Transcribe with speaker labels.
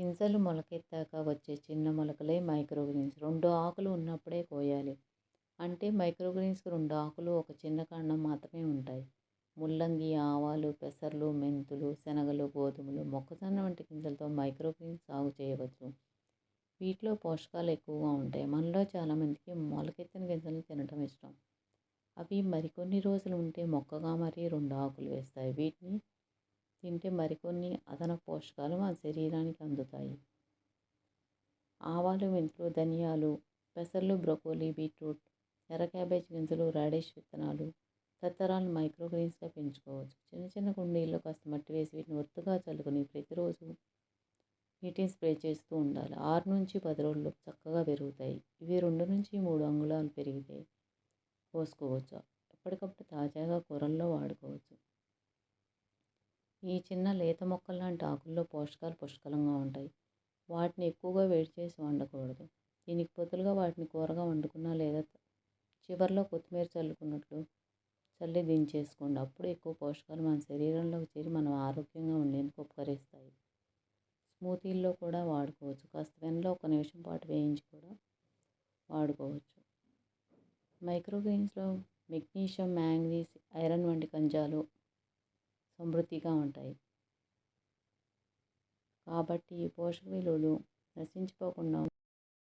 Speaker 1: గింజలు మొలకెత్తాక వచ్చే చిన్న మొలకలే మైక్రోగ్రీన్స్. రెండు ఆకులు ఉన్నప్పుడే కోయాలి. అంటే మైక్రోగ్రీన్స్కి రెండు ఆకులు ఒక చిన్న కాండం మాత్రమే ఉంటాయి. ముల్లంగి ఆవాలు పెసర్లు మెంతులు శనగలు గోధుమలు మొక్కజొన్న వంటి గింజలతో మైక్రోగ్రీన్స్ సాగు చేయవచ్చు. వీటిలో పోషకాలు ఎక్కువగా ఉంటాయి. మనలో చాలామందికి మొలకెత్తిన గింజలను తినడం ఇష్టం. అవి మరికొన్ని రోజులు ఉంటే మొక్కగా మరి రెండు ఆకులు వేస్తాయి. వీటిని తింటే మరికొన్ని అదనపు పోషకాలు మన శరీరానికి అందుతాయి. ఆవాలు మెంతులు ధనియాలు పెసర్లు బ్రొకోలీ బీట్రూట్ ఎర్ర క్యాబేజ్ గింజలు రాడేష్ విత్తనాలు తత్తరాలు మైక్రోగ్రీన్స్గా పెంచుకోవచ్చు. చిన్న చిన్న కుండీల్లో కాస్త మట్టి వేసి వీటిని ఒత్తుగా చల్లుకొని ప్రతిరోజు నీటిని స్ప్రే చేస్తూ ఉండాలి. ఆరు నుంచి పది రోజులు చక్కగా పెరుగుతాయి. ఇవి రెండు నుంచి మూడు అంగుళాలు పెరిగితే కోసుకోవచ్చు ఎప్పటికప్పుడు తాజాగా కూరల్లో వాడుకోవచ్చు. ఈ చిన్న లేత మొక్కల లాంటి ఆకుల్లో పోషకాలు పుష్కలంగా ఉంటాయి. వాటిని ఎక్కువగా వేడి చేసి వండకూడదు. దీనికి బదులుగా వాటిని కూరగా వండుకున్నా లేదా చివరిలో కొత్తిమీర చల్లుకున్నట్లు చల్లి దించేసుకోండి. అప్పుడు ఎక్కువ పోషకాలు మన శరీరంలోకి చేరి మనం ఆరోగ్యంగా ఉండేందుకు ఉపకరిస్తాయి. స్మూతీల్లో కూడా వాడుకోవచ్చు. కాస్త వెనలో ఒక నిమిషం పాటు వేయించి కూడా వాడుకోవచ్చు. మైక్రోగ్రీన్స్లో మెగ్నీషియం మ్యాంగ్నీస్ ఐరన్ వంటి ఖనిజాలు సమృద్ధిగా ఉంటాయి. కాబట్టి ఈ పోషక విలువలు నశించిపోకుండా